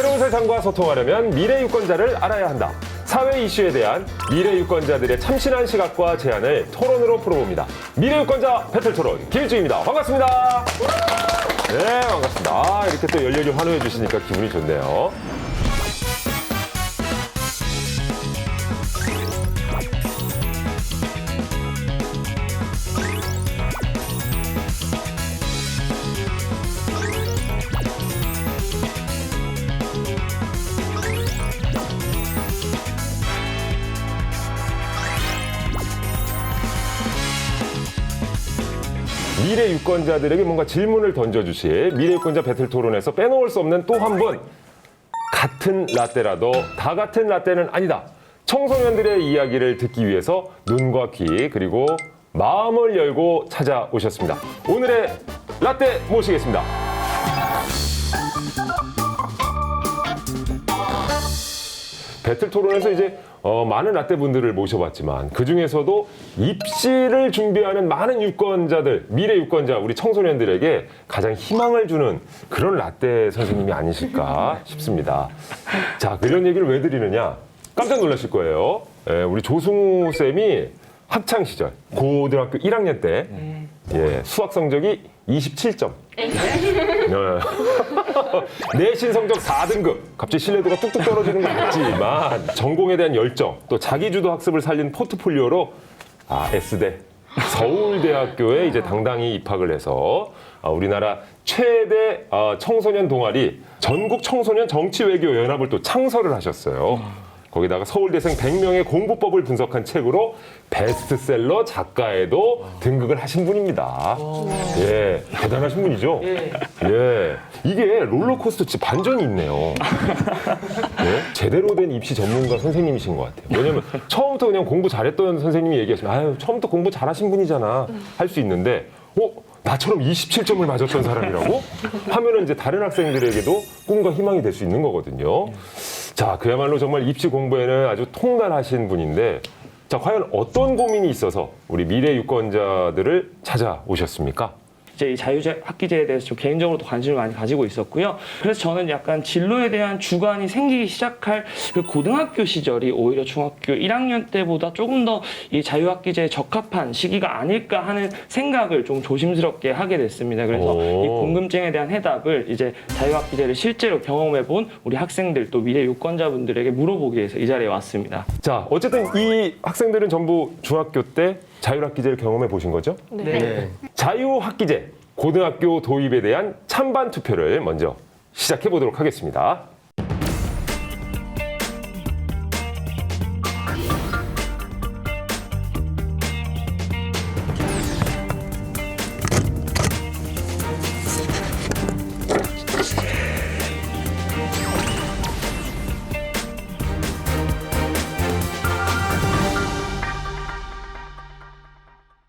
새로운 세상과 소통하려면 미래 유권자를 알아야 한다. 사회 이슈에 대한 미래 유권자들의 참신한 시각과 제안을 토론으로 풀어봅니다. 미래 유권자 배틀 토론 김일중입니다. 반갑습니다. 네, 반갑습니다. 아, 이렇게 또 열렬히 환호해 주시니까 기분이 좋네요. 미래 유권자들에게 뭔가 질문을 던져주실 미래 유권자 배틀 토론에서 빼놓을 수 없는 또 한 분 같은 라떼라도 다 같은 라떼는 아니다. 청소년들의 이야기를 듣기 위해서 눈과 귀 그리고 마음을 열고 찾아오셨습니다. 오늘의 라떼 모시겠습니다. 배틀 토론에서 이제 어, 많은 라떼 분들을 모셔봤지만 그 중에서도 입시를 준비하는 많은 유권자들, 미래 유권자, 우리 청소년들에게 가장 희망을 주는 그런 라떼 선생님이 아니실까 싶습니다. 자, 그런 얘기를 왜 드리느냐? 깜짝 놀라실 거예요. 예, 우리 조승우 쌤이 학창 시절 고등학교 1학년 때 예, 수학 성적이 27점. 네. 내신 성적 4등급. 갑자기 신뢰도가 뚝뚝 떨어지는 건 같지만 전공에 대한 열정, 또 자기주도 학습을 살린 포트폴리오로 아, S대 서울대학교에 이제 당당히 입학을 해서 아, 우리나라 최대 아, 청소년 동아리 전국 청소년 정치외교 연합을 또 창설을 하셨어요. 거기다가 서울대생 100명의 공부법을 분석한 책으로 베스트셀러 작가에도 등극을 하신 분입니다. 예, 대단하신 분이죠. 예, 이게 롤러코스터 진짜 반전이 있네요. 예? 제대로 된 입시 전문가 선생님이신 것 같아요. 왜냐면 처음부터 그냥 공부 잘했던 선생님이 얘기하시면 아유 처음부터 공부 잘하신 분이잖아 할 수 있는데 어 나처럼 27점을 맞았던 사람이라고 하면은 이제 다른 학생들에게도 꿈과 희망이 될 수 있는 거거든요. 자 그야말로 정말 입시 공부에는 아주 통달하신 분인데 자 과연 어떤 고민이 있어서 우리 미래 유권자들을 찾아오셨습니까? 이제 이 자유제 학기제에 대해서 좀 개인적으로도 관심을 많이 가지고 있었고요. 그래서 저는 약간 진로에 대한 주관이 생기기 시작할 그 고등학교 시절이 오히려 중학교 1학년 때보다 조금 더 이 자유학기제에 적합한 시기가 아닐까 하는 생각을 좀 조심스럽게 하게 됐습니다. 그래서 오. 이 궁금증에 대한 해답을 이제 자유학기제를 실제로 경험해 본 우리 학생들 또 미래 유권자분들에게 물어보기 위해서 이 자리에 왔습니다. 자 어쨌든 이 학생들은 전부 중학교 때 자율학기제를 경험해 보신 거죠? 네. 자유학기제 고등학교 도입에 대한 찬반 투표를 먼저 시작해 보도록 하겠습니다.